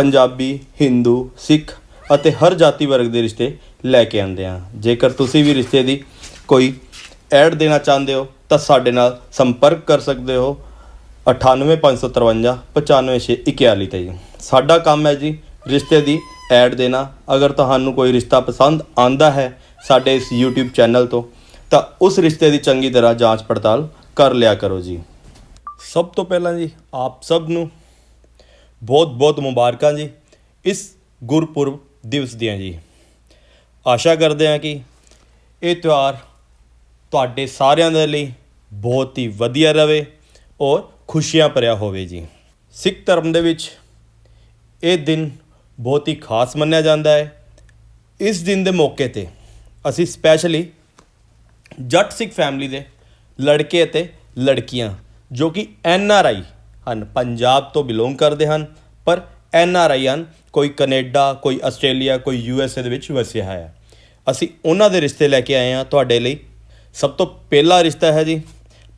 ਪੰਜਾਬੀ, ਹਿੰਦੂ, ਸਿੱਖ ਅਤੇ ਹਰ ਜਾਤੀ ਵਰਗ ਦੇ ਰਿਸ਼ਤੇ ਲੈ ਕੇ ਆਉਂਦੇ ਹਾਂ। ਜੇਕਰ ਤੁਸੀਂ ਵੀ ਰਿਸ਼ਤੇ ਦੀ ਕੋਈ ਐਡ ਦੇਣਾ ਚਾਹੁੰਦੇ ਹੋ, ਤਾਂ ਸਾਡੇ ਨਾਲ ਸੰਪਰਕ ਕਰ ਸਕਦੇ ਹੋ। 98553 95641 ਤੇ ਜੀ। ਸਾਡਾ ਕੰਮ ਹੈ ਜੀ ਰਿਸ਼ਤੇ ਦੀ ਐਡ ਦੇਣਾ। ਅਗਰ ਤੁਹਾਨੂੰ ਕੋਈ ਰਿਸ਼ਤਾ ਪਸੰਦ ਆਂਦਾ ਹੈ ਸਾਡੇ ਇਸ YouTube ਚੈਨਲ ਤੋਂ, ਤਾਂ ਉਸ ਰਿਸ਼ਤੇ ਦੀ ਚੰਗੀ ਤਰ੍ਹਾਂ ਜਾਂਚ ਪੜਤਾਲ ਕਰ ਲਿਆ ਕਰੋ ਜੀ। ਸਭ ਤੋਂ ਪਹਿਲਾਂ ਜੀ, ਆਪ ਸਭ ਨੂੰ ਬਹੁਤ ਬਹੁਤ ਮੁਬਾਰਕਾਂ ਜੀ ਇਸ ਗੁਰਪੁਰਬ ਦਿਵਸ ਦੀਆਂ ਜੀ। ਆਸ਼ਾ ਕਰਦੇ ਹਾਂ ਕਿ ਇਹ ਤਿਉਹਾਰ ਤੁਹਾਡੇ ਸਾਰਿਆਂ ਦੇ ਲਈ ਬਹੁਤ ਹੀ ਵਧੀਆ ਰਹੇ ਔਰ ਖੁਸ਼ੀਆਂ ਭਰਿਆ ਹੋਵੇ ਜੀ। ਸਿੱਖ ਧਰਮ ਦੇ ਵਿੱਚ ਇਹ ਦਿਨ ਬਹੁਤ ਹੀ ਖਾਸ ਮੰਨਿਆ ਜਾਂਦਾ ਹੈ। ਇਸ ਦਿਨ ਦੇ ਮੌਕੇ ਤੇ ਅਸੀਂ ਸਪੈਸ਼ਲੀ ਜੱਟ ਸਿੱਖ ਫੈਮਿਲੀ ਦੇ ਲੜਕੇ ਅਤੇ ਲੜਕੀਆਂ ਜੋ ਕਿ ਐਨ ਆਰ ਆਈ ਹਨ। ਪੰਜਾਬ ਤੋਂ ਬਿਲੋਂਗ ਕਰਦੇ ਹਨ, ਪਰ ਐਨ ਆਰ ਆਈ ਹਨ, ਕੋਈ ਕੈਨੇਡਾ, ਕੋਈ ਆਸਟ੍ਰੇਲੀਆ, ਕੋਈ ਯੂ ਐਸ ਏ ਦੇ ਵਿੱਚ ਵਸਿਆ ਹੈ। ਅਸੀਂ ਉਹਨਾਂ ਦੇ ਰਿਸ਼ਤੇ ਲੈ ਕੇ ਆਏ ਹਾਂ ਤੁਹਾਡੇ ਲਈ। ਸਭ ਤੋਂ ਪਹਿਲਾ ਰਿਸ਼ਤਾ ਹੈ ਜੀ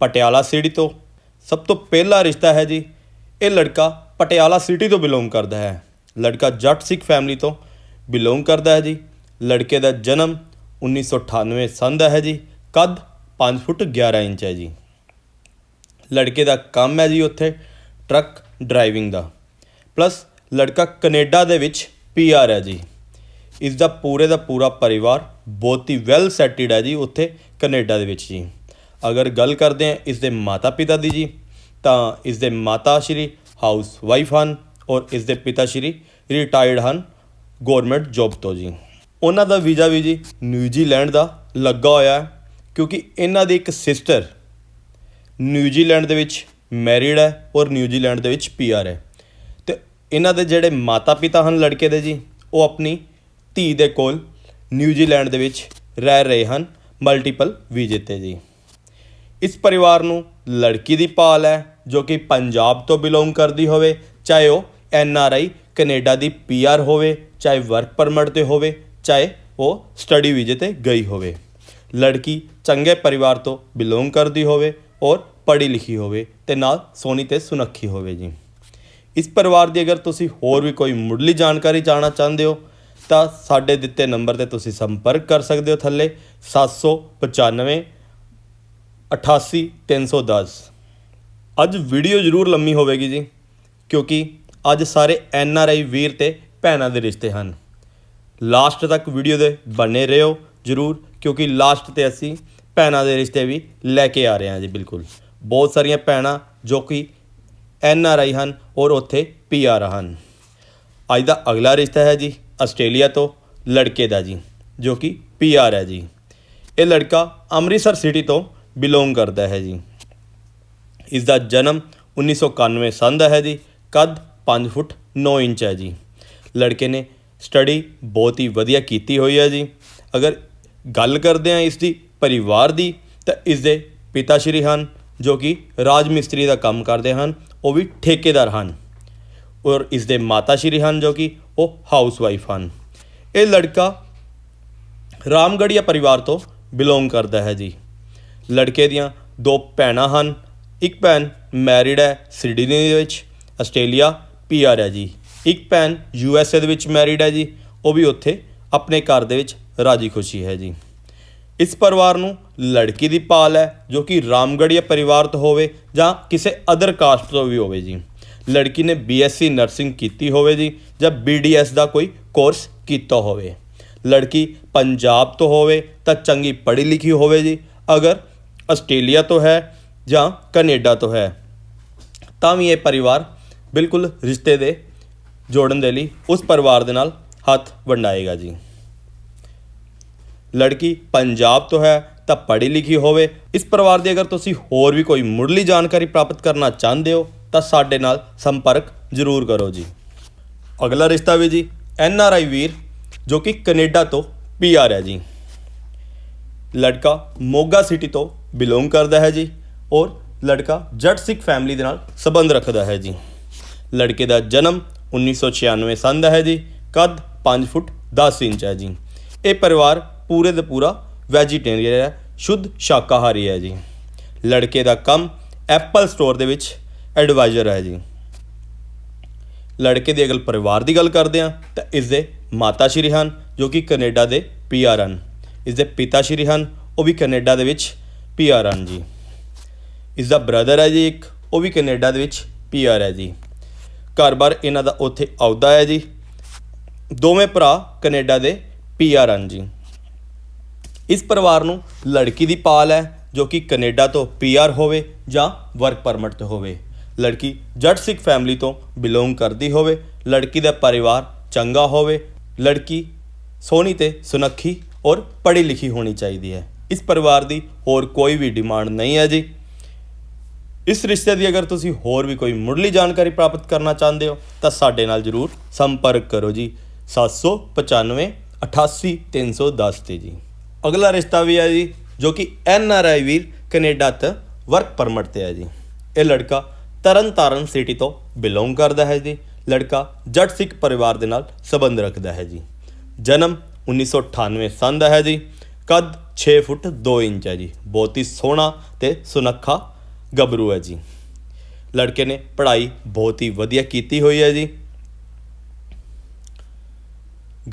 ਪਟਿਆਲਾ ਸਿਟੀ ਤੋਂ। ਸਭ ਤੋਂ ਪਹਿਲਾ ਰਿਸ਼ਤਾ ਹੈ ਜੀ ਇਹ ਲੜਕਾ ਪਟਿਆਲਾ ਸਿਟੀ ਤੋਂ ਬਿਲੋਂਗ ਕਰਦਾ ਹੈ। ਲੜਕਾ ਜੱਟ ਸਿੱਖ ਫੈਮਿਲੀ ਤੋਂ ਬਿਲੋਂਗ ਕਰਦਾ ਹੈ ਜੀ। ਲੜਕੇ ਦਾ ਜਨਮ 1998 ਸੰਨ ਦਾ ਹੈ ਜੀ, ਕੱਦ 5 ਫੁੱਟ 11 ਇੰਚ ਹੈ ਜੀ। ਲੜਕੇ ਦਾ ਕੰਮ ਹੈ ਜੀ ਉੱਥੇ। ਟਰੱਕ ਡਰਾਈਵਿੰਗ ਦਾ। ਪਲੱਸ ਲੜਕਾ ਕੈਨੇਡਾ ਦੇ ਵਿੱਚ ਪੀਆਰ ਹੈ ਜੀ। ਇਸ ਦਾ ਪੂਰੇ ਦਾ ਪੂਰਾ ਪਰਿਵਾਰ ਬਹੁਤ ਹੀ ਵੈਲ ਸੈਟਲਡ ਹੈ ਜੀ ਉੱਥੇ ਕੈਨੇਡਾ ਦੇ ਵਿੱਚ ਜੀ। ਅਗਰ ਗੱਲ ਕਰਦੇ ਹਾਂ ਇਸ ਦੇ ਮਾਤਾ ਪਿਤਾ ਦੀ ਜੀ, ਤਾਂ ਇਸ ਦੇ ਮਾਤਾ ਸ਼੍ਰੀ ਹਾਊਸ ਵਾਈਫ ਹਨ ਔਰ ਇਸ ਦੇ ਪਿਤਾ ਸ਼੍ਰੀ ਰਿਟਾਇਰਡ ਹਨ ਗਵਰਨਮੈਂਟ ਜੌਬ ਤੋਂ ਜੀ। ਉਹਨਾਂ ਦਾ ਵੀਜ਼ਾ ਵੀ ਜੀ ਨਿਊਜ਼ੀਲੈਂਡ ਦਾ ਲੱਗਾ ਹੋਇਆ ਹੈ, ਕਿਉਂਕਿ ਇਹਨਾਂ ਦੀ ਇੱਕ ਸਿਸਟਰ ਨਿਊਜ਼ੀਲੈਂਡ ਦੇ ਵਿੱਚ ਮੈਰਿਡ ਹੈ ਔਰ ਨਿਊਜ਼ੀਲੈਂਡ ਦੇ ਵਿੱਚ ਪੀਆਰ ਹੈ। ਤੇ ਇਹਨਾਂ ਦੇ ਜਿਹੜੇ ਮਾਤਾ ਪਿਤਾ ਹਨ ਲੜਕੇ ਦੇ ਜੀ, ਉਹ ਆਪਣੀ ਧੀ ਦੇ ਕੋਲ ਨਿਊਜ਼ੀਲੈਂਡ ਦੇ ਵਿੱਚ ਰਹਿ ਰਹੇ ਹਨ, ਮਲਟੀਪਲ ਵੀਜ਼ੇ ਤੇ ਜੀ। ਇਸ ਪਰਿਵਾਰ ਨੂੰ ਲੜਕੀ ਦੀ ਭਾਲ ਹੈ, ਜੋ ਕਿ ਪੰਜਾਬ ਤੋਂ ਬਿਲੋਂਗ ਕਰਦੀ ਹੋਵੇ, ਚਾਹੇ ਉਹ ਐਨ ਆਰ ਆਈ ਕੈਨੇਡਾ ਦੀ ਪੀਆਰ ਹੋਵੇ, ਚਾਹੇ ਵਰਕ ਪਰਮਿਟ ਤੇ ਹੋਵੇ, ਚਾਹੇ ਉਹ ਸਟੱਡੀ ਵੀਜ਼ੇ ਤੇ ਗਈ ਹੋਵੇ। ਲੜਕੀ ਚੰਗੇ ਪਰਿਵਾਰ ਤੋਂ ਬਿਲੋਂਗ ਕਰਦੀ ਹੋਵੇ ਔਰ ਪੜ੍ਹੀ ਲਿਖੀ ਹੋਵੇ ਤੇ ਨਾਲ ਸੋਹਣੀ ਤੇ ਸੁਨੱਖੀ ਹੋਵੇ ਜੀ। ਇਸ ਪਰਿਵਾਰ ਦੀ ਅਗਰ ਤੁਸੀਂ ਹੋਰ ਵੀ ਕੋਈ ਮੁੱਢਲੀ ਜਾਣਕਾਰੀ ਜਾਣਨਾ ਚਾਹੁੰਦੇ ਹੋ, ਤਾਂ ਸਾਡੇ ਦਿੱਤੇ ਨੰਬਰ ਤੇ ਤੁਸੀਂ ਸੰਪਰਕ ਕਰ ਸਕਦੇ ਹੋ ਥੱਲੇ 795 88 310 ਅੱਜ ਵੀਡੀਓ ਜ਼ਰੂਰ ਲੰਮੀ ਹੋਵੇਗੀ ਜੀ, ਕਿਉਂਕਿ ਅੱਜ ਸਾਰੇ ਐਨ ਆਰ ਆਈ ਵੀਰ ਤੇ ਭੈਣਾਂ ਦੇ ਰਿਸ਼ਤੇ ਹਨ। ਲਾਸਟ ਤੱਕ ਵੀਡੀਓ ਦੇ ਬਣੇ ਰਹੋ ਜ਼ਰੂਰ, ਕਿਉਂਕਿ ਲਾਸਟ ਤੇ ਅਸੀਂ ਭੈਣਾਂ ਦੇ ਰਿਸ਼ਤੇ ਵੀ ਲੈ ਕੇ ਆ ਰਹੇ ਹਾਂ ਜੀ, ਬਿਲਕੁਲ। ਬਹੁਤ ਸਾਰੀਆਂ ਭੈਣਾਂ ਜੋ ਕਿ ਐਨ ਆਰ ਆਈ ਹਨ ਔਰ ਉੱਥੇ ਪੀ ਆਰ ਹਨ। ਅੱਜ ਦਾ ਅਗਲਾ ਰਿਸ਼ਤਾ ਹੈ ਜੀ ਆਸਟ੍ਰੇਲੀਆ ਤੋਂ ਲੜਕੇ ਦਾ ਜੀ, ਜੋ ਕਿ ਪੀ ਆਰ ਹੈ ਜੀ। ਇਹ ਲੜਕਾ ਅੰਮ੍ਰਿਤਸਰ ਸਿਟੀ ਤੋਂ ਬਿਲੋਂਗ ਕਰਦਾ ਹੈ ਜੀ। ਇਸ ਦਾ ਜਨਮ 1991 ਸੰਨ ਦਾ ਹੈ ਜੀ, ਕੱਦ 5 ਫੁੱਟ 9 ਇੰਚ ਹੈ ਜੀ। ਲੜਕੇ ਨੇ ਸਟੱਡੀ ਬਹੁਤ ਹੀ ਵਧੀਆ ਕੀਤੀ ਹੋਈ ਹੈ ਜੀ। ਅਗਰ ਗੱਲ ਕਰਦੇ ਹਾਂ ਇਸ ਦੀ ਪਰਿਵਾਰ ਦੀ, ਤਾਂ ਇਸ ਦੇ ਪਿਤਾ ਸ਼੍ਰੀ ਹਨ ਜੋ ਕਿ ਰਾਜ ਮਿਸਤਰੀ ਦਾ ਕੰਮ ਕਰਦੇ ਹਨ, ਉਹ ਵੀ ਠੇਕੇਦਾਰ ਹਨ। ਔਰ ਇਸ ਦੇ ਮਾਤਾ ਸ਼੍ਰੀ ਹਨ ਜੋ ਕਿ ਉਹ ਹਾਊਸ ਵਾਈਫ ਹਨ। ਇਹ ਲੜਕਾ ਰਾਮਗੜੀਆ ਪਰਿਵਾਰ ਤੋਂ ਬਿਲੋਂਗ ਕਰਦਾ ਹੈ ਜੀ। ਲੜਕੇ ਦੀਆਂ ਦੋ ਭੈਣਾਂ ਹਨ। ਇੱਕ ਭੈਣ ਮੈਰਿਡ ਹੈ ਸਿਡਨੀ ਦੇ ਵਿੱਚ, ਆਸਟ੍ਰੇਲੀਆ ਪੀਆਰ ਹੈ ਜੀ। ਇੱਕ ਭੈਣ ਯੂ ਐਸ ਏ ਦੇ ਵਿੱਚ ਮੈਰਿਡ ਹੈ ਜੀ। ਉਹ ਵੀ ਉੱਥੇ ਆਪਣੇ ਘਰ ਦੇ ਵਿੱਚ ਰਾਜੀ ਖੁਸ਼ੀ ਹੈ ਜੀ। ਇਸ ਪਰਿਵਾਰ ਨੂੰ ਲੜਕੀ ਦੀ ਭਾਲ ਹੈ, ਜੋ ਕਿ ਰਾਮਗੜੀਆ ਪਰਿਵਾਰ ਤੋਂ ਹੋਵੇ ਜਾਂ ਕਿਸੇ ਅਦਰ ਕਾਸਟ ਤੋਂ ਵੀ ਹੋਵੇ ਜੀ। ਲੜਕੀ ਨੇ ਬੀਐਸਸੀ ਨਰਸਿੰਗ ਕੀਤੀ ਹੋਵੇ ਜੀ ਜਾਂ ਬੀਡੀਐਸ ਦਾ ਕੋਈ ਕੋਰਸ ਕੀਤਾ ਹੋਵੇ। ਲੜਕੀ ਪੰਜਾਬ ਤੋਂ ਹੋਵੇ ਤਾਂ ਚੰਗੀ ਪੜ੍ਹੀ ਲਿਖੀ ਹੋਵੇ ਜੀ, ਅਗਰ ਆਸਟ੍ਰੇਲੀਆ ਤੋਂ ਹੈ ਜਾਂ ਕੈਨੇਡਾ ਤੋਂ ਹੈ। ਤਾਂ ਵੀ ਇਹ ਪਰਿਵਾਰ ਬਿਲਕੁਲ ਰਿਸ਼ਤੇ ਦੇ ਜੋੜਨ ਦੇ ਲਈ ਉਸ ਪਰਿਵਾਰ ਦੇ ਨਾਲ ਹੱਥ ਵੰਡਾਏਗਾ ਜੀ। ਲੜਕੀ ਪੰਜਾਬ ਤੋਂ ਹੈ, ਤਾਂ ਪੜ੍ਹੀ ਲਿਖੀ ਹੋਵੇ। ਇਸ ਪਰਿਵਾਰ ਦੀ ਅਗਰ ਤੁਸੀਂ ਹੋਰ ਵੀ ਕੋਈ ਮੁੱਢਲੀ ਜਾਣਕਾਰੀ ਪ੍ਰਾਪਤ ਕਰਨਾ ਚਾਹੁੰਦੇ ਹੋ, ਤਾਂ ਸਾਡੇ ਨਾਲ ਸੰਪਰਕ ਜ਼ਰੂਰ ਕਰੋ ਜੀ। ਅਗਲਾ ਰਿਸ਼ਤਾ ਵੀ ਜੀ, ਐਨ ਆਰ ਆਈ ਵੀਰ, ਜੋ ਕਿ ਕੈਨੇਡਾ ਤੋਂ ਪੀ ਆਰ ਹੈ ਜੀ। ਲੜਕਾ ਮੋਗਾ ਸਿਟੀ ਤੋਂ ਬਿਲੋਂਗ ਕਰਦਾ ਹੈ ਜੀ, ਔਰ ਲੜਕਾ ਜੱਟ ਸਿੱਖ ਫੈਮਿਲੀ ਦੇ ਨਾਲ ਸੰਬੰਧ ਰੱਖਦਾ ਹੈ ਜੀ। ਲੜਕੇ ਦਾ ਜਨਮ 1996 ਸੰਨ ਦਾ ਹੈ ਜੀ, ਕੱਦ 5 ਫੁੱਟ 10 ਇੰਚ ਹੈ ਜੀ। ਇਹ ਪਰਿਵਾਰ ਪੂਰੇ ਦਾ ਪੂਰਾ ਵੈਜੀਟੇਰੀਅਨ ਹੈ, ਸ਼ੁੱਧ ਸ਼ਾਕਾਹਾਰੀ ਹੈ ਜੀ। ਲੜਕੇ ਦਾ ਕੰਮ ਐਪਲ ਸਟੋਰ ਦੇ ਵਿੱਚ ਐਡਵਾਈਜ਼ਰ ਹੈ ਜੀ। ਲੜਕੇ ਦੇ ਅਗਲ ਪਰਿਵਾਰ ਦੀ ਗੱਲ ਕਰਦੇ ਹਾਂ, ਤਾਂ ਇਸ ਦੇ ਮਾਤਾ ਸ਼੍ਰੀ ਹਨ, ਜੋ ਕਿ ਕੈਨੇਡਾ ਦੇ ਪੀਆਰ ਹਨ। ਇਸ ਦੇ ਪਿਤਾ ਸ਼੍ਰੀ ਹਨ, ਉਹ ਵੀ ਕੈਨੇਡਾ ਦੇ ਵਿੱਚ ਪੀਆਰ ਹਨ ਜੀ। ਇਸ ਦਾ ਬ੍ਰਦਰ ਹੈ ਜੀ ਇੱਕ, ਉਹ ਵੀ ਕੈਨੇਡਾ ਦੇ ਵਿੱਚ ਪੀਆਰ ਹੈ ਜੀ। ਘਰ-ਬਾਰ ਇਹਨਾਂ ਦਾ ਉੱਥੇ ਆਉਦਾ ਹੈ ਜੀ। ਦੋਵੇਂ ਭਰਾ ਕੈਨੇਡਾ ਦੇ ਪੀਆਰ ਹਨ ਜੀ। ਇਸ ਪਰਿਵਾਰ ਨੂੰ ਲੜਕੀ ਦੀ ਪਾਲ ਹੈ, ਜੋ ਕਿ ਕੈਨੇਡਾ ਤੋਂ ਪੀਆਰ ਹੋਵੇ ਜਾਂ ਵਰਕ ਪਰਮਿਟ ਤੇ ਹੋਵੇ। ਲੜਕੀ ਜੱਟ ਸਿੱਖ ਫੈਮਿਲੀ ਤੋਂ ਬਿਲੋਂਗ ਕਰਦੀ ਹੋਵੇ, ਲੜਕੀ ਦਾ ਪਰਿਵਾਰ ਚੰਗਾ ਹੋਵੇ, ਲੜਕੀ ਸੋਹਣੀ ਤੇ ਸੁਨੱਖੀ ਔਰ ਪੜ੍ਹੀ ਲਿਖੀ ਹੋਣੀ ਚਾਹੀਦੀ ਹੈ। ਇਸ ਪਰਿਵਾਰ ਦੀ ਹੋਰ ਕੋਈ ਵੀ ਡਿਮਾਂਡ ਨਹੀਂ ਹੈ ਜੀ। ਇਸ ਰਿਸ਼ਤੇ ਦੀ ਅਗਰ ਤੁਸੀਂ ਹੋਰ ਵੀ ਕੋਈ ਮੁੱਢਲੀ ਜਾਣਕਾਰੀ ਪ੍ਰਾਪਤ ਕਰਨਾ ਚਾਹੁੰਦੇ ਹੋ, ਤਾਂ ਸਾਡੇ ਨਾਲ ਜਰੂਰ ਸੰਪਰਕ ਕਰੋ ਜੀ। 795 88 310 ਤੇ ਜੀ। ਅਗਲਾ ਰਿਸ਼ਤਾ ਵੀ ਹੈ ਜੀ, ਜੋ ਕਿ ਐਨ ਆਰ ਆਈ ਵੀਰ ਕੈਨੇਡਾ ਤੋਂ ਵਰਕ ਪਰਮਿਟ ਤੇ ਹੈ ਜੀ। ਇਹ ਲੜਕਾ ਤਰਨਤਾਰਨ ਸਿਟੀ ਤੋਂ ਬਿਲੋਂਗ ਕਰਦਾ ਹੈ ਜੀ। ਲੜਕਾ ਜੱਟ ਸਿੱਖ ਪਰਿਵਾਰ ਦੇ ਨਾਲ ਸੰਬੰਧ ਰੱਖਦਾ ਹੈ ਜੀ। ਜਨਮ 1998 ਸੰਨ ਦਾ ਹੈ ਜੀ। ਕੱਦ 6 ਫੁੱਟ 2 ਇੰਚ ਹੈ ਜੀ। ਬਹੁਤ ਹੀ ਸੋਹਣਾ ਤੇ ਸੁਨੱਖਾ ਗੱਭਰੂ ਹੈ ਜੀ। ਲੜਕੇ ਨੇ ਪੜ੍ਹਾਈ ਬਹੁਤ ਹੀ ਵਧੀਆ ਕੀਤੀ ਹੋਈ ਹੈ ਜੀ।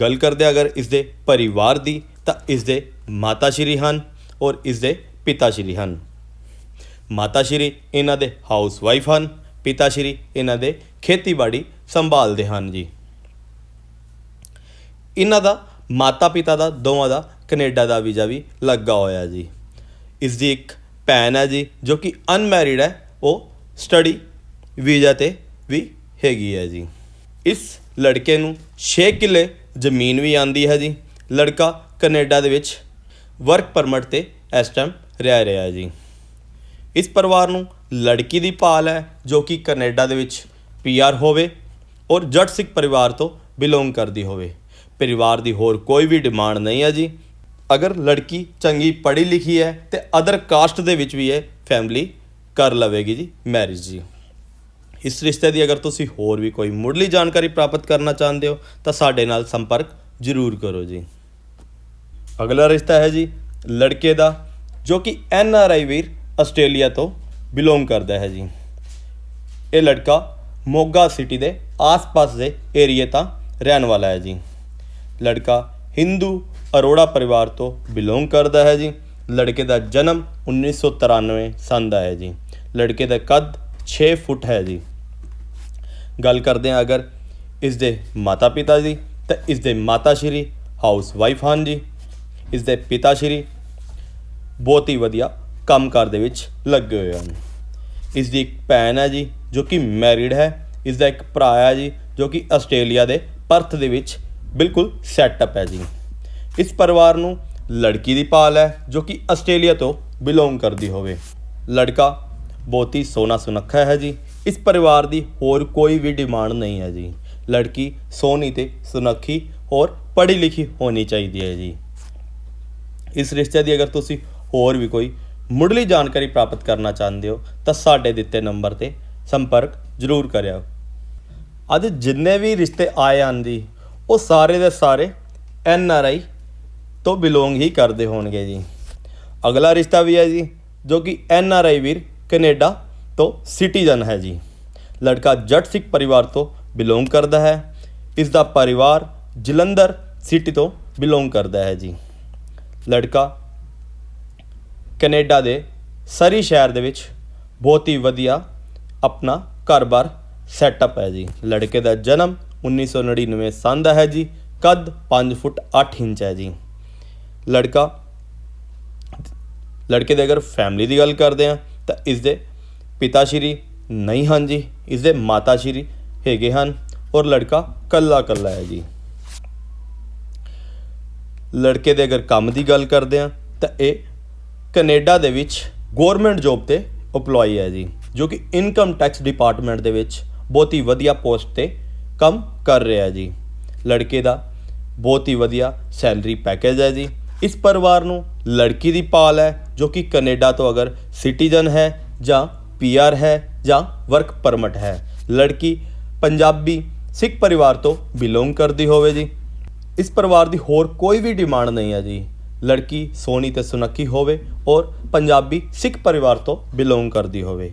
ਗੱਲ ਕਰਦੇ ਹਾਂ ਅਗਰ ਇਸ ਦੇ ਪਰਿਵਾਰ ਦੀ ਤਾਂ ਇਸ ਦੇ ਮਾਤਾ ਸ਼੍ਰੀ ਹਨ ਔਰ ਇਸ ਦੇ ਪਿਤਾ ਸ਼੍ਰੀ ਹਨ। ਮਾਤਾ ਸ਼੍ਰੀ ਇਹਨਾਂ ਦੇ ਹਾਊਸ ਵਾਈਫ ਹਨ, ਪਿਤਾ ਸ਼੍ਰੀ ਇਹਨਾਂ ਦੇ ਖੇਤੀਬਾੜੀ ਸੰਭਾਲਦੇ ਹਨ ਜੀ। ਇਹਨਾਂ ਦਾ ਮਾਤਾ ਪਿਤਾ ਦਾ, ਦੋਵਾਂ ਦਾ, ਕੈਨੇਡਾ ਦਾ ਵੀਜ਼ਾ ਵੀ ਲੱਗਾ ਹੋਇਆ ਜੀ। ਇਸ ਦੀ ਇੱਕ ਭੈਣ ਹੈ ਜੀ, ਜੋ ਕਿ ਅਨਮੈਰਿਡ ਹੈ, ਉਹ ਸਟੱਡੀ ਵੀਜ਼ਾ ਤੇ ਵੀ ਹੈਗੀ ਹੈ ਜੀ। ਇਸ ਲੜਕੇ ਨੂੰ 6 ਕਿੱਲੇ ਜ਼ਮੀਨ ਵੀ ਆਂਦੀ ਹੈ ਜੀ। ਲੜਕਾ ਕੈਨੇਡਾ ਦੇ ਵਿੱਚ ਵਰਕ ਪਰਮਿਟ ਤੇ ਇਸ ਟਾਈਮ ਰਹਿ ਰਿਹਾ ਹੈ ਜੀ। ਇਸ ਪਰਿਵਾਰ ਨੂੰ ਲੜਕੀ ਦੀ ਭਾਲ ਹੈ, ਜੋ ਕਿ ਕੈਨੇਡਾ ਦੇ ਵਿੱਚ ਪੀਆਰ ਹੋਵੇ ਔਰ ਜੱਟ ਸਿੱਖ ਪਰਿਵਾਰ ਤੋਂ ਬਿਲੋਂਗ ਕਰਦੀ ਹੋਵੇ। ਪਰਿਵਾਰ ਦੀ ਹੋਰ ਕੋਈ ਵੀ ਡਿਮਾਂਡ ਨਹੀਂ ਹੈ ਜੀ। ਅਗਰ ਲੜਕੀ ਚੰਗੀ ਪੜ੍ਹੀ ਲਿਖੀ ਹੈ ਤੇ ਅਦਰ ਕਾਸਟ ਦੇ ਵਿੱਚ ਵੀ ਇਹ ਫੈਮਿਲੀ ਕਰ ਲਵੇਗੀ ਜੀ ਮੈਰਿਜ ਜੀ। ਇਸ ਰਿਸ਼ਤੇ ਦੀ ਅਗਰ ਤੁਸੀਂ ਹੋਰ ਵੀ ਕੋਈ ਮੁੱਢਲੀ ਜਾਣਕਾਰੀ ਪ੍ਰਾਪਤ ਕਰਨਾ ਚਾਹੁੰਦੇ ਹੋ, ਤਾਂ ਸਾਡੇ ਨਾਲ ਸੰਪਰਕ ਜ਼ਰੂਰ ਕਰੋ ਜੀ। ਅਗਲਾ ਰਿਸ਼ਤਾ ਹੈ ਜੀ ਲੜਕੇ ਦਾ, ਜੋ ਕਿ ਐਨ ਆਰ ਆਈ ਵੀਰ ਆਸਟ੍ਰੇਲੀਆ ਤੋਂ ਬਿਲੋਂਗ ਕਰਦਾ ਹੈ ਜੀ। ਇਹ ਲੜਕਾ ਮੋਗਾ ਸਿਟੀ ਦੇ ਆਸ-ਪਾਸ ਦੇ ਏਰੀਏ ਤਾਂ ਰਹਿਣ ਵਾਲਾ ਹੈ ਜੀ। ਲੜਕਾ ਹਿੰਦੂ ਅਰੋੜਾ ਪਰਿਵਾਰ ਤੋਂ ਬਿਲੋਂਗ ਕਰਦਾ ਹੈ ਜੀ। ਲੜਕੇ ਦਾ ਜਨਮ 1993 ਸੰਨ ਦਾ ਹੈ ਜੀ। ਲੜਕੇ ਦਾ ਕੱਦ 6 ਫੁੱਟ ਹੈ ਜੀ। ਗੱਲ ਕਰਦੇ ਹਾਂ ਅਗਰ ਇਸ ਦੇ ਮਾਤਾ ਪਿਤਾ ਜੀ ਤਾਂ ਇਸ ਦੇ ਮਾਤਾ ਸ਼੍ਰੀ ਹਾਊਸ ਵਾਈਫ ਹਨ ਜੀ। ਇਸ ਦੇ ਪਿਤਾ ਸ਼੍ਰੀ ਬਹੁਤ ਹੀ ਵਧੀਆ ਕੰਮਕਾਰ ਦੇ ਵਿੱਚ ਲੱਗੇ ਹੋਏ ਹਨ। ਇਸ ਦੀ ਇੱਕ ਭੈਣ ਹੈ ਜੀ, ਜੋ ਕਿ ਮੈਰਿਡ ਹੈ। ਇਸ ਦਾ ਇੱਕ ਭਰਾ ਹੈ ਜੀ, ਜੋ ਕਿ ਆਸਟ੍ਰੇਲੀਆ ਦੇ ਪਰਥ ਦੇ ਵਿੱਚ ਬਿਲਕੁਲ ਸੈਟਅਪ ਹੈ ਜੀ। ਇਸ ਪਰਿਵਾਰ ਨੂੰ ਲੜਕੀ ਦੀ ਭਾਲ ਹੈ, ਜੋ ਕਿ ਆਸਟ੍ਰੇਲੀਆ ਤੋਂ ਬਿਲੋਂਗ ਕਰਦੀ ਹੋਵੇ। ਲੜਕਾ ਬਹੁਤ ਹੀ ਸੋਹਣਾ ਸੁਨੱਖਾ ਹੈ ਜੀ। ਇਸ ਪਰਿਵਾਰ ਦੀ ਹੋਰ ਕੋਈ ਵੀ ਡਿਮਾਂਡ ਨਹੀਂ ਹੈ ਜੀ। ਲੜਕੀ ਸੋਹਣੀ ਤੇ ਸੁਨੱਖੀ ਔਰ ਪੜ੍ਹੀ ਲਿਖੀ ਹੋਣੀ ਚਾਹੀਦੀ ਹੈ ਜੀ। ਇਸ ਰਿਸ਼ਤੇ ਦੀ ਅਗਰ ਤੁਸੀਂ ਹੋਰ ਵੀ ਕੋਈ ਮੁੱਢਲੀ ਜਾਣਕਾਰੀ ਪ੍ਰਾਪਤ ਕਰਨਾ ਚਾਹੁੰਦੇ ਹੋ, ਤਾਂ ਸਾਡੇ ਦਿੱਤੇ ਨੰਬਰ ਤੇ ਸੰਪਰਕ ਜ਼ਰੂਰ ਕਰਿਓ ਅੱਜ ਜਿੰਨੇ ਵੀ ਰਿਸ਼ਤੇ ਆਏ ਹਨ ਜੀ, ਉਹ ਸਾਰੇ ਦੇ ਸਾਰੇ ਐਨ ਆਰ ਆਈ ਤੋਂ ਬਿਲੋਂਗ ਹੀ ਕਰਦੇ ਹੋਣਗੇ ਜੀ। ਅਗਲਾ ਰਿਸ਼ਤਾ ਵੀ ਹੈ ਜੀ, ਜੋ ਕਿ ਐਨ ਆਰ ਆਈ ਵੀਰ ਕੈਨੇਡਾ ਤੋਂ ਸਿਟੀਜ਼ਨ ਹੈ ਜੀ। ਲੜਕਾ ਜੱਟ ਸਿੱਖ ਪਰਿਵਾਰ ਤੋਂ ਬਿਲੋਂਗ ਕਰਦਾ ਹੈ, ਇਸ ਦਾ ਪਰਿਵਾਰ ਜਲੰਧਰ ਸਿਟੀ ਤੋਂ ਬਿਲੋਂਗ ਕਰਦਾ ਹੈ ਜੀ। ਲੜਕਾ ਕੈਨੇਡਾ ਦੇ ਸਰੀ ਸ਼ਹਿਰ ਦੇ ਵਿੱਚ ਬਹੁਤ ਹੀ ਵਧੀਆ ਆਪਣਾ ਘਰ-ਬਾਰ ਸੈਟਅਪ ਹੈ ਜੀ। ਲੜਕੇ ਦਾ ਜਨਮ 1999 ਸੰਨ ਦਾ ਹੈ ਜੀ। ਕੱਦ 5 ਫੁੱਟ 8 ਇੰਚ ਹੈ ਜੀ। ਲੜਕਾ, ਲੜਕੇ ਦੇ ਅਗਰ ਫੈਮਿਲੀ ਦੀ ਗੱਲ ਕਰਦੇ ਆ ਤਾਂ ਇਸ ਦੇ ਪਿਤਾ ਸ਼੍ਰੀ ਨਹੀਂ ਹਨ ਜੀ। ਇਸ ਦੇ ਮਾਤਾ ਸ਼੍ਰੀ ਹੈਗੇ ਹਨ ਔਰ ਲੜਕਾ ਕੱਲਾ ਕੱਲਾ ਹੈ ਜੀ। ਲੜਕੇ ਦੇ ਅਗਰ ਕੰਮ ਦੀ ਗੱਲ ਕਰਦੇ ਆ ਤਾਂ ਇਹ ਕੈਨੇਡਾ ਦੇ ਵਿੱਚ ਗਵਰਨਮੈਂਟ ਜੌਬ ਤੇ EMPLOYE ਹੈ ਜੀ, ਜੋ ਕਿ ਇਨਕਮ ਟੈਕਸ ਡਿਪਾਰਟਮੈਂਟ ਦੇ ਵਿੱਚ ਬਹੁਤ ਹੀ ਵਧੀਆ ਪੋਸਟ ਤੇ ਕੰਮ ਕਰ ਰਿਹਾ ਹੈ ਜੀ। ਲੜਕੇ ਦਾ ਬਹੁਤ ਹੀ ਵਧੀਆ ਸੈਲਰੀ ਪੈਕੇਜ ਹੈ ਜੀ। ਇਸ ਪਰਿਵਾਰ ਨੂੰ ਲੜਕੀ ਦੀ ਪਾਲ ਹੈ, ਜੋ ਕਿ ਕੈਨੇਡਾ ਤੋਂ ਅਗਰ ਸਿਟੀਜ਼ਨ ਹੈ ਜਾਂ ਪੀਆਰ ਹੈ ਜਾਂ ਵਰਕ ਪਰਮਿਟ ਹੈ। ਲੜਕੀ ਪੰਜਾਬੀ ਸਿੱਖ ਪਰਿਵਾਰ ਤੋਂ ਬਿਲੋਂਗ ਕਰਦੀ ਹੋਵੇ ਜੀ। ਇਸ ਪਰਿਵਾਰ ਦੀ ਹੋਰ ਕੋਈ ਵੀ ਡਿਮਾਂਡ ਨਹੀਂ ਹੈ ਜੀ। ਲੜਕੀ ਸੋਹਣੀ ਤੇ ਸੁਨੱਖੀ ਹੋਵੇ ਔਰ ਪੰਜਾਬੀ ਸਿੱਖ ਪਰਿਵਾਰ ਤੋਂ ਬਿਲੋਂਗ ਕਰਦੀ ਹੋਵੇ।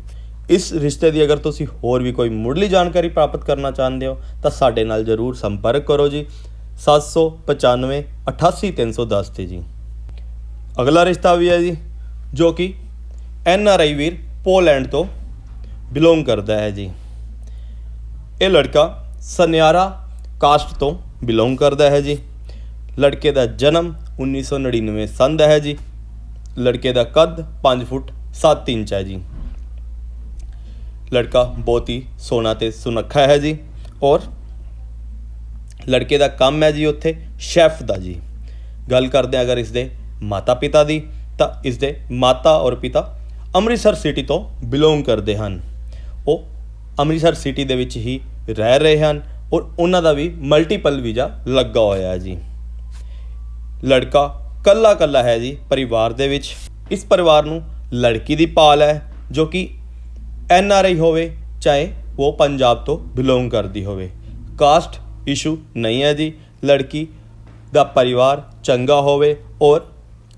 ਇਸ ਰਿਸ਼ਤੇ ਦੀ ਅਗਰ ਤੁਸੀਂ ਹੋਰ ਵੀ ਕੋਈ ਮੁੱਢਲੀ ਜਾਣਕਾਰੀ ਪ੍ਰਾਪਤ ਕਰਨਾ ਚਾਹੁੰਦੇ ਹੋ, ਤਾਂ ਸਾਡੇ ਨਾਲ ਜਰੂਰ ਸੰਪਰਕ ਕਰੋ ਜੀ। 795 88310 ਤੇ ਜੀ। ਅਗਲਾ ਰਿਸ਼ਤਾ ਵੀ ਹੈ ਜੀ, ਜੋ ਕਿ ਐਨ ਆਰ ਆਈ ਵੀਰ ਪੋਲੈਂਡ ਤੋਂ ਬਿਲੋਂਗ ਕਰਦਾ ਹੈ ਜੀ। ਇਹ ਲੜਕਾ ਸਨਿਆਰਾ ਕਾਸਟ ਤੋਂ ਬਿਲੋਂਗ ਕਰਦਾ ਹੈ ਜੀ। ਲੜਕੇ ਦਾ ਜਨਮ 1999 ਸੰਨ ਦਾ ਹੈ ਜੀ। ਲੜਕੇ ਦਾ ਕੱਦ 5 ਫੁੱਟ 7 ਇੰਚ ਹੈ ਜੀ। ਲੜਕਾ ਬਹੁਤ ਹੀ ਸੋਹਣਾ ਤੇ ਸੁਨੱਖਾ ਹੈ ਜੀ ਔਰ ਲੜਕੇ ਦਾ ਕੰਮ ਹੈ ਜੀ ਉੱਥੇ ਸ਼ੈਫ ਦਾ ਜੀ। ਗੱਲ ਕਰਦੇ ਅਗਰ ਇਸ ਦੇ ਮਾਤਾ ਪਿਤਾ ਦੀ ਤਾਂ ਇਸ ਦੇ ਮਾਤਾ ਔਰ ਪਿਤਾ ਅੰਮ੍ਰਿਤਸਰ ਸਿਟੀ ਤੋਂ ਬਿਲੋਂਗ ਕਰਦੇ ਹਨ। ਉਹ ਅੰਮ੍ਰਿਤਸਰ ਸਿਟੀ ਦੇ ਵਿੱਚ ਹੀ ਰਹਿ ਰਹੇ ਹਨ। ਔਰ ਉਹਨਾਂ ਦਾ ਵੀ ਮਲਟੀਪਲ ਵੀਜ਼ਾ ਲੱਗਾ ਹੋਇਆ ਹੈ ਜੀ। ਲੜਕਾ ਕੱਲਾ ਕੱਲਾ ਹੈ ਜੀ ਪਰਿਵਾਰ ਦੇ ਵਿੱਚ। ਇਸ ਪਰਿਵਾਰ ਨੂੰ ਲੜਕੀ ਦੀ ਪਾਲ ਹੈ, ਜੋ ਕਿ ਐਨ ਆਰ ਆਈ ਹੋਵੇ, ਚਾਹੇ ਉਹ ਪੰਜਾਬ ਤੋਂ ਬਿਲੋਂਗ ਕਰਦੀ ਹੋਵੇ। ਕਾਸਟ ਇਸ਼ੂ ਨਹੀਂ ਹੈ ਜੀ। ਲੜਕੀ ਦਾ ਪਰਿਵਾਰ ਚੰਗਾ ਹੋਵੇ ਔਰ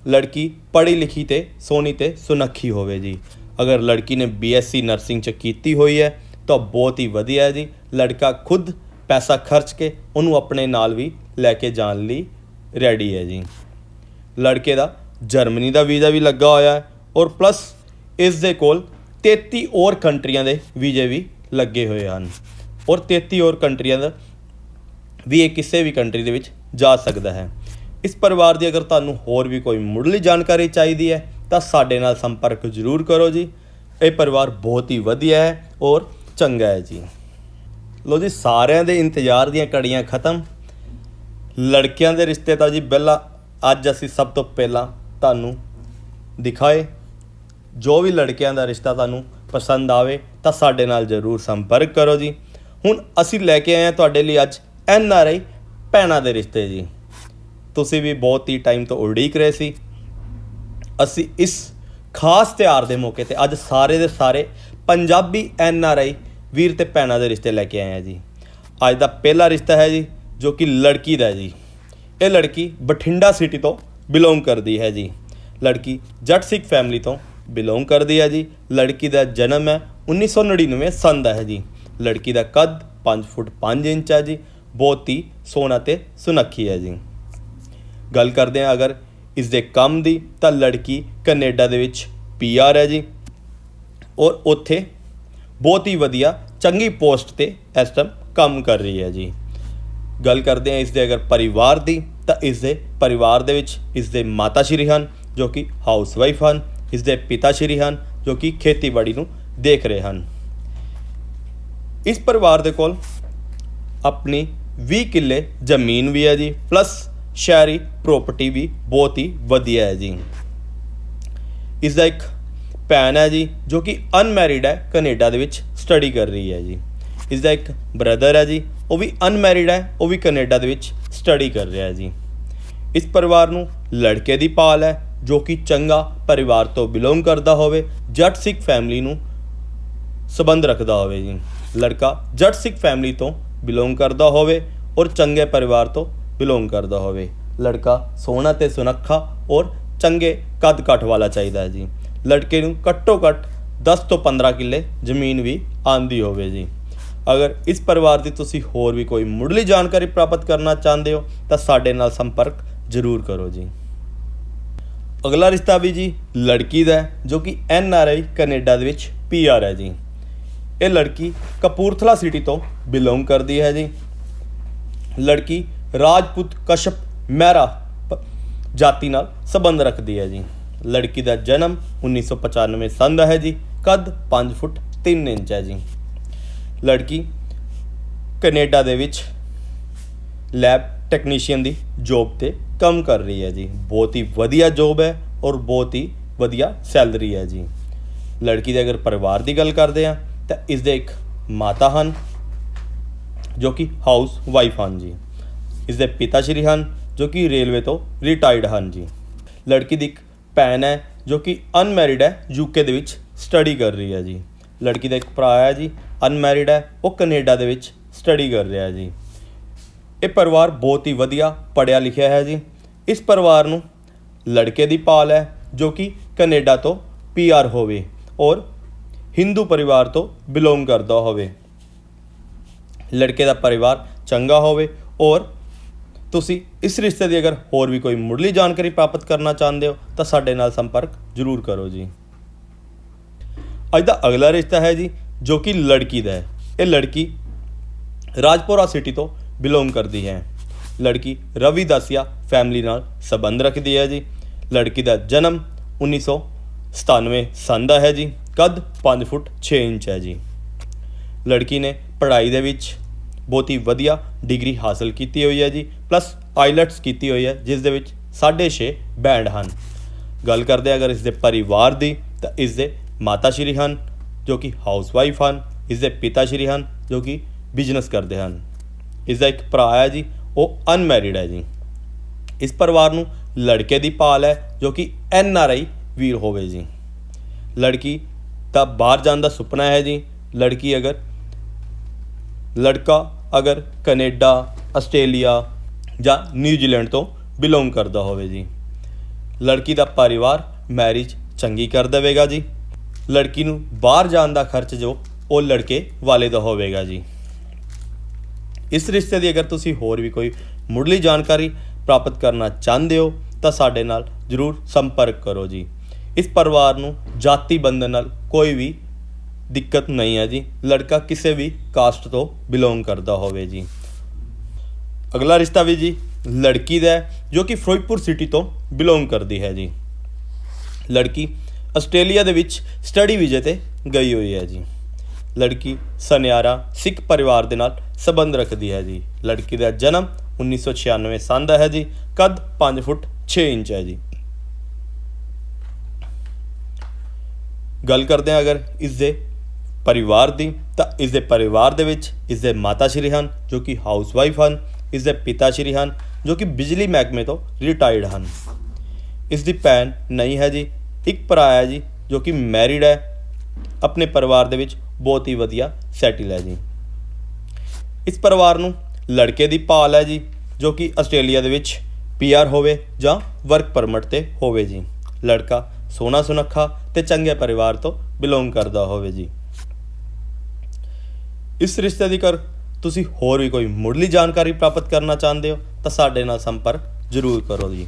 ਲੜਕੀ ਪੜ੍ਹੀ ਲਿਖੀ ਤੇ ਸੋਹਣੀ ਤੇ ਸੁਨੱਖੀ ਹੋਵੇ ਜੀ। ਅਗਰ ਲੜਕੀ ਨੇ ਬੀਐਸਸੀ ਨਰਸਿੰਗ ਚ ਕੀਤੀ ਹੋਈ ਹੈ, ਤਾਂ ਬਹੁਤ ਹੀ ਵਧੀਆ ਹੈ ਜੀ। ਲੜਕਾ ਖੁਦ ਪੈਸਾ ਖਰਚ ਕੇ ਉਹਨੂੰ ਆਪਣੇ ਨਾਲ ਵੀ ਲੈ ਕੇ ਜਾਣ ਲਈ ਰੈਡੀ ਹੈ ਜੀ। ਲੜਕੇ ਦਾ ਜਰਮਨੀ ਦਾ ਵੀਜ਼ਾ ਵੀ ਲੱਗਾ ਹੋਇਆ ਹੈ ਔਰ ਪਲੱਸ ਇਸ ਦੇ ਕੋਲ 33 ਹੋਰ ਕੰਟਰੀਆਂ ਦੇ ਵੀਜ਼ੇ ਵੀ ਲੱਗੇ ਹੋਏ ਹਨ ਔਰ 33 ਹੋਰ ਕੰਟਰੀਆਂ ਦਾ ਵੀ ਇਹ ਕਿਸੇ ਵੀ ਕੰਟਰੀ ਦੇ ਵਿੱਚ ਜਾ ਸਕਦਾ ਹੈ। ਇਸ ਪਰਿਵਾਰ ਦੀ ਅਗਰ ਤੁਹਾਨੂੰ ਹੋਰ ਵੀ ਕੋਈ ਮੁੱਢਲੀ ਜਾਣਕਾਰੀ ਚਾਹੀਦੀ ਹੈ ਤਾਂ ਸਾਡੇ ਨਾਲ ਸੰਪਰਕ ਜ਼ਰੂਰ ਕਰੋ ਜੀ। ਇਹ ਪਰਿਵਾਰ ਬਹੁਤ ਹੀ ਵਧੀਆ ਹੈ ਔਰ ਚੰਗਾ ਹੈ ਜੀ। ਲੋ ਜੀ, ਸਾਰਿਆਂ ਦੇ ਇੰਤਜ਼ਾਰ ਦੀਆਂ ਕੜੀਆਂ ਖਤਮ। ਲੜਕਿਆਂ ਦੇ ਰਿਸ਼ਤੇ ਤਾਂ ਜੀ ਪਹਿਲਾਂ, ਅੱਜ ਅਸੀਂ ਸਭ ਤੋਂ ਪਹਿਲਾਂ ਤੁਹਾਨੂੰ ਦਿਖਾਏ। ਜੋ ਵੀ ਲੜਕਿਆਂ ਦਾ ਰਿਸ਼ਤਾ ਤੁਹਾਨੂੰ ਪਸੰਦ ਆਵੇ, ਤਾਂ ਸਾਡੇ ਨਾਲ ਜਰੂਰ ਸੰਪਰਕ ਕਰੋ ਜੀ। ਹੁਣ ਅਸੀਂ ਲੈ ਕੇ ਆਏ ਹਾਂ ਤੁਹਾਡੇ ਲਈ ਅੱਜ ਐਨ ਆਰ ਆਈ ਭੈਣਾਂ ਦੇ ਰਿਸ਼ਤੇ ਜੀ। ਤੁਸੀਂ ਵੀ ਬਹੁਤ ਹੀ ਟਾਈਮ ਤੋਂ ਉਡੀਕ ਰਹੇ ਸੀ। ਅਸੀਂ ਇਸ ਖਾਸ ਤਿਉਹਾਰ ਦੇ ਮੌਕੇ ਤੇ ਅੱਜ ਸਾਰੇ ਦੇ ਸਾਰੇ ਪੰਜਾਬੀ ਐਨ ਆਰ ਆਈ ਵੀਰ ਤੇ ਭੈਣਾਂ ਦੇ ਰਿਸ਼ਤੇ ਲੈ ਕੇ ਆਏ ਹਾਂ ਜੀ। ਅੱਜ ਦਾ ਪਹਿਲਾ ਰਿਸ਼ਤਾ ਹੈ ਜੀ, ਜੋ ਕਿ ਲੜਕੀ ਦਾ ਜੀ। ਇਹ ਲੜਕੀ ਬਠਿੰਡਾ ਸਿਟੀ ਤੋਂ ਬਿਲੋਂਗ ਕਰਦੀ ਹੈ ਜੀ। ਲੜਕੀ ਜੱਟ ਸਿੱਖ ਫੈਮਿਲੀ ਤੋਂ ਬਿਲੋਂਗ ਕਰਦੀ ਹੈ ਜੀ। ਲੜਕੀ ਦਾ ਜਨਮ ਹੈ 1999 ਸੰਨ ਦਾ ਹੈ ਜੀ। ਲੜਕੀ ਦਾ ਕੱਦ 5 ਫੁੱਟ 5 ਇੰਚ ਹੈ ਜੀ। ਬਹੁਤ ਹੀ ਸੋਹਣਾ ਤੇ ਸੁਨੱਖੀ ਹੈ ਜੀ। ਗੱਲ ਕਰਦੇ ਹਾਂ ਅਗਰ ਇਸ ਦੇ ਕੰਮ ਦੀ ਤਾਂ ਲੜਕੀ ਕੈਨੇਡਾ ਦੇ ਵਿੱਚ ਪੀਆਰ ਹੈ ਜੀ। ਔਰ ਉੱਥੇ ਬਹੁਤ ਹੀ ਵਧੀਆ, ਚੰਗੀ ਪੋਸਟ ਤੇ ਇਸ ਟਾਈਮ ਕੰਮ ਕਰ ਰਹੀ ਹੈ ਜੀ। ਗੱਲ ਕਰਦੇ ਹਾਂ ਇਸ ਦੇ ਅਗਰ ਪਰਿਵਾਰ ਦੀ, ਤਾਂ ਇਸ ਦੇ ਪਰਿਵਾਰ ਦੇ ਵਿੱਚ ਇਸ ਦੇ ਮਾਤਾ ਸ਼੍ਰੀ ਹਨ, ਜੋ ਕਿ ਹਾਊਸ ਵਾਈਫ ਹਨ ਇਸ ਦੇ ਪਿਤਾ ਸ਼੍ਰੀ ਹਨ, ਜੋ ਕਿ ਖੇਤੀਬਾੜੀ ਨੂੰ ਦੇਖ ਰਹੇ ਹਨ। ਇਸ ਪਰਿਵਾਰ ਦੇ ਕੋਲ ਆਪਣੀ 20 ਕਿੱਲੇ ਜ਼ਮੀਨ ਵੀ ਹੈ ਜੀ ਪਲੱਸ ਸ਼ਹਿਰੀ ਪ੍ਰਾਪਰਟੀ ਵੀ ਬਹੁਤ ਹੀ ਵਧੀਆ ਹੈ ਜੀ। ਇਸ ਦਾ ਇੱਕ ਭੈਣ ਹੈ ਜੀ, ਜੋ ਕਿ ਅਨਮੈਰਿਡ ਹੈ, ਕੈਨੇਡਾ ਦੇ ਵਿੱਚ ਸਟੱਡੀ ਕਰ ਰਹੀ ਹੈ ਜੀ। ਇਸ ਦਾ ਇੱਕ ਬ੍ਰਦਰ ਹੈ ਜੀ, ਉਹ ਵੀ ਅਨਮੈਰਿਡ ਹੈ, ਉਹ ਵੀ ਕੈਨੇਡਾ ਦੇ ਵਿੱਚ ਸਟੱਡੀ ਕਰ ਰਿਹਾ ਹੈ ਜੀ। ਇਸ ਪਰਿਵਾਰ ਨੂੰ ਲੜਕੇ ਦੀ ਪਾਲ ਹੈ, ਜੋ ਕਿ ਚੰਗਾ ਪਰਿਵਾਰ ਤੋਂ ਬਿਲੋਂਗ ਕਰਦਾ ਹੋਵੇ, ਜੱਟ ਸਿੱਖ ਫੈਮਿਲੀ ਨੂੰ ਸਬੰਧ ਰੱਖਦਾ ਹੋਵੇ ਜੀ। ਲੜਕਾ ਜੱਟ ਸਿੱਖ ਫੈਮਿਲੀ ਤੋਂ ਬਿਲੋਂਗ ਕਰਦਾ ਹੋਵੇ ਔਰ ਚੰਗੇ ਪਰਿਵਾਰ ਤੋਂ ਬਿਲੋਂਗ ਕਰਦਾ ਹੋਵੇ। ਲੜਕਾ ਸੋਹਣਾ ਤੇ ਸੁਨੱਖਾ ਔਰ ਚੰਗੇ ਕੱਦ ਕਾਠ ਵਾਲਾ ਚਾਹੀਦਾ ਹੈ ਜੀ। ਲੜਕੇ ਨੂੰ ਘੱਟੋ ਘੱਟ 10 ਤੋਂ 15 ਕਿੱਲੇ ਜ਼ਮੀਨ ਵੀ ਆਂਦੀ ਹੋਵੇ ਜੀ। ਅਗਰ ਇਸ ਪਰਿਵਾਰ ਦੀ ਤੁਸੀਂ ਹੋਰ ਵੀ ਕੋਈ ਮੁੱਢਲੀ ਜਾਣਕਾਰੀ ਪ੍ਰਾਪਤ ਕਰਨਾ ਚਾਹੁੰਦੇ ਹੋ, ਤਾਂ ਸਾਡੇ ਨਾਲ ਸੰਪਰਕ ਜ਼ਰੂਰ ਕਰੋ ਜੀ। ਅਗਲਾ ਰਿਸ਼ਤਾ ਵੀ ਜੀ ਲੜਕੀ ਦਾ ਜੋ ਕਿ ਐਨ ਆਰ ਆਈ ਕੈਨੇਡਾ ਦੇ ਵਿੱਚ ਪੀ ਆਰ ਹੈ ਜੀ। ਇਹ ਲੜਕੀ ਕਪੂਰਥਲਾ ਸਿਟੀ ਤੋਂ ਬਿਲੋਂਗ ਕਰਦੀ ਹੈ ਜੀ। ਲੜਕੀ ਰਾਜਪੂਤ ਕਸ਼ਪ ਮਹਿਰਾ ਜਾਤੀ ਨਾਲ ਸੰਬੰਧ ਰੱਖਦੀ ਹੈ ਜੀ। ਲੜਕੀ ਦਾ ਜਨਮ 1995 ਸਨ ਦਾ ਹੈ ਜੀ, ਕੱਦ 5 ਫੁੱਟ 3 ਇੰਚ ਹੈ ਜੀ। ਲੜਕੀ ਕੈਨੇਡਾ ਦੇ ਵਿੱਚ ਲੈਬ ਟੈਕਨੀਸ਼ੀਅਨ ਦੀ ਜੌਬ ਤੇ ਕੰਮ ਕਰ ਰਹੀ ਹੈ ਜੀ। ਬਹੁਤ ਹੀ ਵਧੀਆ ਜੌਬ ਹੈ ਔਰ ਬਹੁਤ ਹੀ ਵਧੀਆ ਸੈਲਰੀ ਹੈ ਜੀ। ਲੜਕੀ ਦੇ ਅਗਰ ਪਰਿਵਾਰ ਦੀ ਗੱਲ ਕਰਦੇ ਆ ਤਾਂ ਇਸ ਦੇ ਇੱਕ ਮਾਤਾ ਹਨ, ਜੋ ਕਿ ਹਾਊਸ ਵਾਈਫ ਹਨ ਜੀ। ਇਸ ਦੇ ਪਿਤਾ ਸ਼੍ਰੀ ਹਨ, ਜੋ ਕਿ ਰੇਲਵੇ ਤੋਂ ਰਿਟਾਇਰਡ ਹਨ ਜੀ। ਲੜਕੀ ਦੀ ਇੱਕ ਭੈਣ ਹੈ, ਜੋ ਕਿ ਅਨਮੈਰਿਡ ਹੈ ਯੂਕੇ ਦੇ ਵਿੱਚ ਸਟੱਡੀ ਕਰ ਰਹੀ ਹੈ ਜੀ। ਲੜਕੀ ਦਾ ਇੱਕ ਭਰਾ ਹੈ ਜੀ ਅਨਮੈਰਿਡ ਹੈ, ਉਹ ਕੈਨੇਡਾ ਦੇ ਵਿੱਚ ਸਟੱਡੀ ਕਰ ਰਿਹਾ ਜੀ। ਇਹ ਪਰਿਵਾਰ ਬਹੁਤ ਹੀ ਵਧੀਆ ਪੜਿਆ ਲਿਖਿਆ ਹੈ ਜੀ। ਇਸ ਪਰਿਵਾਰ ਨੂੰ ਲੜਕੇ ਦੀ ਪਾਲ ਹੈ, ਜੋ ਕਿ ਕੈਨੇਡਾ ਤੋਂ ਪੀਆਰ ਹੋਵੇ ਔਰ ਹਿੰਦੂ ਪਰਿਵਾਰ ਤੋਂ ਬਿਲੋਂਗ ਕਰਦਾ ਹੋਵੇ। ਲੜਕੇ ਦਾ ਪਰਿਵਾਰ ਚੰਗਾ ਹੋਵੇ ਔਰ ਤੁਸੀਂ ਇਸ ਰਿਸ਼ਤੇ ਦੀ ਅਗਰ ਹੋਰ ਵੀ ਕੋਈ ਮੁੱਢਲੀ ਜਾਣਕਾਰੀ ਪ੍ਰਾਪਤ ਕਰਨਾ ਚਾਹੁੰਦੇ ਹੋ, ਤਾਂ ਸਾਡੇ ਨਾਲ ਸੰਪਰਕ ਜ਼ਰੂਰ ਕਰੋ ਜੀ। ਅੱਜ ਦਾ ਅਗਲਾ ਰਿਸ਼ਤਾ ਹੈ ਜੀ, ਜੋ ਕਿ ਲੜਕੀ ਦਾ ਹੈ। ਇਹ ਲੜਕੀ ਰਾਜਪੁਰਾ ਸਿਟੀ ਤੋਂ ਬਿਲੋਂਗ ਕਰਦੀ ਹੈ। ਲੜਕੀ ਰਵੀ ਦਾਸੀਆ ਫੈਮਿਲੀ ਨਾਲ ਸੰਬੰਧ ਰੱਖਦੀ ਹੈ ਜੀ। ਲੜਕੀ ਦਾ ਜਨਮ 1997 ਸੰਨ ਦਾ ਹੈ ਜੀ। ਕੱਦ 5 ਫੁੱਟ 6 ਇੰਚ ਹੈ ਜੀ। ਲੜਕੀ ਨੇ ਪੜ੍ਹਾਈ ਦੇ ਵਿੱਚ ਬਹੁਤ ਹੀ ਵਧੀਆ ਡਿਗਰੀ ਹਾਸਲ ਕੀਤੀ ਹੋਈ ਹੈ ਜੀ ਪਲੱਸ ਆਈਲੈਟਸ ਕੀਤੀ ਹੋਈ ਹੈ, ਜਿਸ ਦੇ ਵਿੱਚ 6.5 ਬੈਂਡ ਹਨ। ਗੱਲ ਕਰਦੇ ਅਗਰ ਇਸ ਦੇ ਪਰਿਵਾਰ ਦੀ, ਤਾਂ ਇਸ ਦੇ ਮਾਤਾ ਸ਼੍ਰੀ ਹਨ, ਜੋ ਕਿ ਹਾਊਸਵਾਈਫ ਹਨ, ਇਸ ਦੇ ਪਿਤਾ ਸ਼੍ਰੀ ਹਨ, ਜੋ ਕਿ ਬਿਜ਼ਨਸ ਕਰਦੇ ਹਨ। ਇਸ ਦਾ ਇੱਕ ਭਰਾ ਹੈ ਜੀ, ਉਹ ਅਨਮੈਰਿਡ ਹੈ ਜੀ। ਇਸ ਪਰਿਵਾਰ ਨੂੰ ਲੜਕੇ ਦੀ ਭਾਲ ਹੈ, ਜੋ ਕਿ ਐਨ ਆਰ ਆਈ ਵੀਰ ਹੋਵੇ ਜੀ। ਲੜਕੀ ਦਾ ਬਾਹਰ ਜਾਣ ਦਾ ਸੁਪਨਾ ਹੈ ਜੀ, ਲੜਕੀ ਅਗਰ ਲੜਕਾ ਅਗਰ ਕੈਨੇਡਾ, ਆਸਟ੍ਰੇਲੀਆ ਜਾਂ ਨਿਊਜ਼ੀਲੈਂਡ ਤੋਂ ਬਿਲੋਂਗ ਕਰਦਾ ਹੋਵੇ ਜੀ। ਲੜਕੀ ਦਾ ਪਰਿਵਾਰ ਮੈਰਿਜ ਚੰਗੀ ਕਰ ਦੇਵੇਗਾ ਜੀ। ਲੜਕੀ ਨੂੰ ਬਾਹਰ ਜਾਣ ਦਾ ਖਰਚ ਜੋ ਉਹ ਲੜਕੇ ਵਾਲੇ ਦਾ ਹੋਵੇਗਾ ਜੀ। ਇਸ ਰਿਸ਼ਤੇ ਦੀ ਅਗਰ ਤੁਸੀਂ ਹੋਰ ਵੀ ਕੋਈ ਮੁੱਢਲੀ ਜਾਣਕਾਰੀ ਪ੍ਰਾਪਤ ਕਰਨਾ ਚਾਹੁੰਦੇ ਹੋ, ਤਾਂ ਸਾਡੇ ਨਾਲ ਜਰੂਰ ਸੰਪਰਕ ਕਰੋ ਜੀ। ਇਸ ਪਰਿਵਾਰ ਨੂੰ ਜਾਤੀ ਬੰਧਨ ਨਾਲ ਕੋਈ ਵੀ ਦਿੱਕਤ ਨਹੀਂ ਹੈ ਜੀ। ਲੜਕਾ ਕਿਸੇ ਵੀ ਕਾਸਟ ਤੋਂ ਬਿਲੋਂਗ ਕਰਦਾ ਹੋਵੇ ਜੀ। ਅਗਲਾ ਰਿਸ਼ਤਾ ਵੀ ਜੀ, ਲੜਕੀ ਦਾ ਜੋ ਕਿ ਫਿਰੋਜ਼ਪੁਰ ਸਿਟੀ ਤੋਂ ਬਿਲੋਂਗ ਕਰਦੀ ਹੈ ਜੀ। ਲੜਕੀ ਆਸਟ੍ਰੇਲੀਆ ਦੇ ਵਿੱਚ ਸਟੱਡੀ ਵੀਜ਼ੇ ਤੇ ਗਈ ਹੋਈ ਹੈ ਜੀ। ਲੜਕੀ ਸਨਿਆਰਾ ਸਿੱਖ ਪਰਿਵਾਰ ਦੇ ਨਾਲ ਸੰਬੰਧ ਰੱਖਦੀ ਹੈ ਜੀ। ਲੜਕੀ ਦਾ ਜਨਮ 1996 ਸੰਨ ਦਾ ਹੈ ਜੀ। ਕੱਦ 5 ਫੁੱਟ 6 ਇੰਚ ਹੈ ਜੀ। ਗੱਲ ਕਰਦੇ ਹਾਂ ਅਗਰ ਇਸ ਦੇ ਪਰਿਵਾਰ ਦੀ, ਤਾਂ ਇਸ ਦੇ ਪਰਿਵਾਰ ਦੇ ਵਿੱਚ ਇਸ ਦੇ ਮਾਤਾ ਸ਼੍ਰੀ ਹਨ, ਜੋ ਕਿ ਹਾਊਸਵਾਈਫ ਹਨ ਇਸ ਦੇ ਪਿਤਾ ਸ਼੍ਰੀ ਹਨ, ਜੋ ਕਿ ਬਿਜਲੀ ਮਹਿਕਮੇ ਤੋਂ ਰਿਟਾਇਰਡ ਹਨ। ਇਸ ਦੀ ਭੈਣ ਨਹੀਂ ਹੈ ਜੀ, ਇੱਕ ਭਰਾ ਹੈ ਜੀ, ਜੋ ਕਿ ਮੈਰਿਡ ਹੈ। ਆਪਣੇ ਪਰਿਵਾਰ ਦੇ ਵਿੱਚ ਬਹੁਤ ਹੀ ਵਧੀਆ ਸੈਟਲ ਹੈ ਜੀ। ਇਸ ਪਰਿਵਾਰ ਨੂੰ ਲੜਕੇ ਦੀ ਭਾਲ ਹੈ ਜੀ, ਜੋ ਕਿ ਆਸਟ੍ਰੇਲੀਆ ਦੇ ਵਿੱਚ ਪੀਆਰ ਹੋਵੇ ਜਾਂ ਵਰਕ ਪਰਮਿਟ ਤੇ ਹੋਵੇ ਜੀ। ਲੜਕਾ ਸੋਹਣਾ ਸੁਨੱਖਾ ਤੇ ਚੰਗੇ ਪਰਿਵਾਰ ਤੋਂ ਬਿਲੋਂਗ ਕਰਦਾ ਹੋਵੇ ਜੀ। ਇਸ ਰਿਸ਼ਤੇ ਦੀ ਕਰ, ਤੁਸੀਂ ਹੋਰ ਵੀ ਕੋਈ ਮੁੱਢਲੀ ਜਾਣਕਾਰੀ ਪ੍ਰਾਪਤ ਕਰਨਾ ਚਾਹੁੰਦੇ ਹੋ, ਤਾਂ ਸਾਡੇ ਨਾਲ ਸੰਪਰਕ ਜ਼ਰੂਰ ਕਰੋ ਜੀ।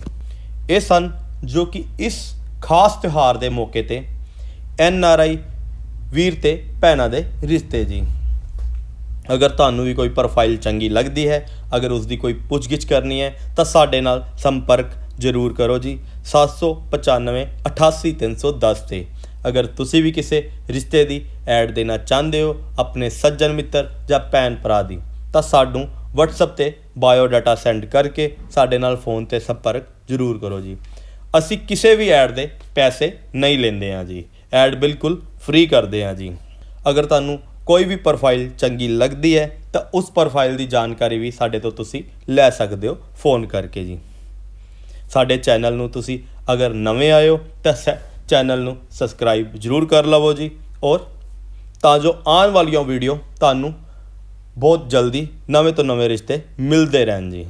ਇਹ ਸਨ ਜੋ ਕਿ ਇਸ ਖਾਸ ਤਿਉਹਾਰ ਦੇ ਮੌਕੇ ਤੇ ਐਨ ਆਰ ਆਈ ਵੀਰ ਤੇ ਭੈਣਾਂ ਦੇ ਰਿਸ਼ਤੇ ਜੀ। ਅਗਰ ਤੁਹਾਨੂੰ ਵੀ ਕੋਈ ਪ੍ਰੋਫਾਈਲ ਚੰਗੀ ਲੱਗਦੀ ਹੈ, ਅਗਰ ਉਸ ਦੀ ਕੋਈ ਪੁੱਛਗਿੱਛ ਕਰਨੀ ਹੈ, ਤਾਂ ਸਾਡੇ ਨਾਲ ਸੰਪਰਕ ਜ਼ਰੂਰ ਕਰੋ ਜੀ। 795 88310 ਤੇ। ਅਗਰ ਤੁਸੀਂ ਵੀ ਕਿਸੇ ਰਿਸ਼ਤੇ ਦੀ ਐਡ ਦੇਣਾ ਚਾਹੁੰਦੇ ਹੋ, ਆਪਣੇ ਸੱਜਣ ਮਿੱਤਰ ਜਾਂ ਭੈਣ ਭਰਾ ਦੀ, ਤਾਂ ਸਾਨੂੰ WhatsApp ਤੇ ਬਾਇਓ ਡਾਟਾ ਸੈਂਡ ਕਰਕੇ ਸਾਡੇ ਨਾਲ ਫੋਨ ਤੇ ਸੰਪਰਕ ਜ਼ਰੂਰ ਕਰੋ ਜੀ। ਅਸੀਂ ਕਿਸੇ ਵੀ ਐਡ ਦੇ ਪੈਸੇ ਨਹੀਂ ਲੈਂਦੇ ਹਾਂ ਜੀ। ਐਡ ਬਿਲਕੁਲ ਫ੍ਰੀ ਕਰਦੇ ਹਾਂ ਜੀ। ਅਗਰ ਤੁਹਾਨੂੰ ਕੋਈ ਵੀ ਪ੍ਰੋਫਾਈਲ ਚੰਗੀ ਲੱਗਦੀ ਹੈ, ਤਾਂ ਉਸ ਪ੍ਰੋਫਾਈਲ ਦੀ ਜਾਣਕਾਰੀ ਵੀ ਸਾਡੇ ਤੋਂ ਤੁਸੀਂ ਲੈ ਸਕਦੇ ਹੋ ਫੋਨ ਕਰਕੇ ਜੀ। ਸਾਡੇ ਚੈਨਲ ਨੂੰ ਤੁਸੀਂ ਅਗਰ ਨਵੇਂ ਆਏ ਹੋ, ਤਾਂ ਸੈ- ਚੈਨਲ ਨੂੰ ਸਬਸਕ੍ਰਾਈਬ ਜ਼ਰੂਰ ਕਰ ਲਵੋ ਜੀ ਔਰ ਤਾਂ ਜੋ ਆਉਣ ਵਾਲੀਆਂ ਵੀਡੀਓ ਤੁਹਾਨੂੰ ਬਹੁਤ ਜਲਦੀ ਨਵੇਂ ਤੋਂ ਨਵੇਂ ਰਿਸ਼ਤੇ ਮਿਲਦੇ ਰਹਿਣ ਜੀ।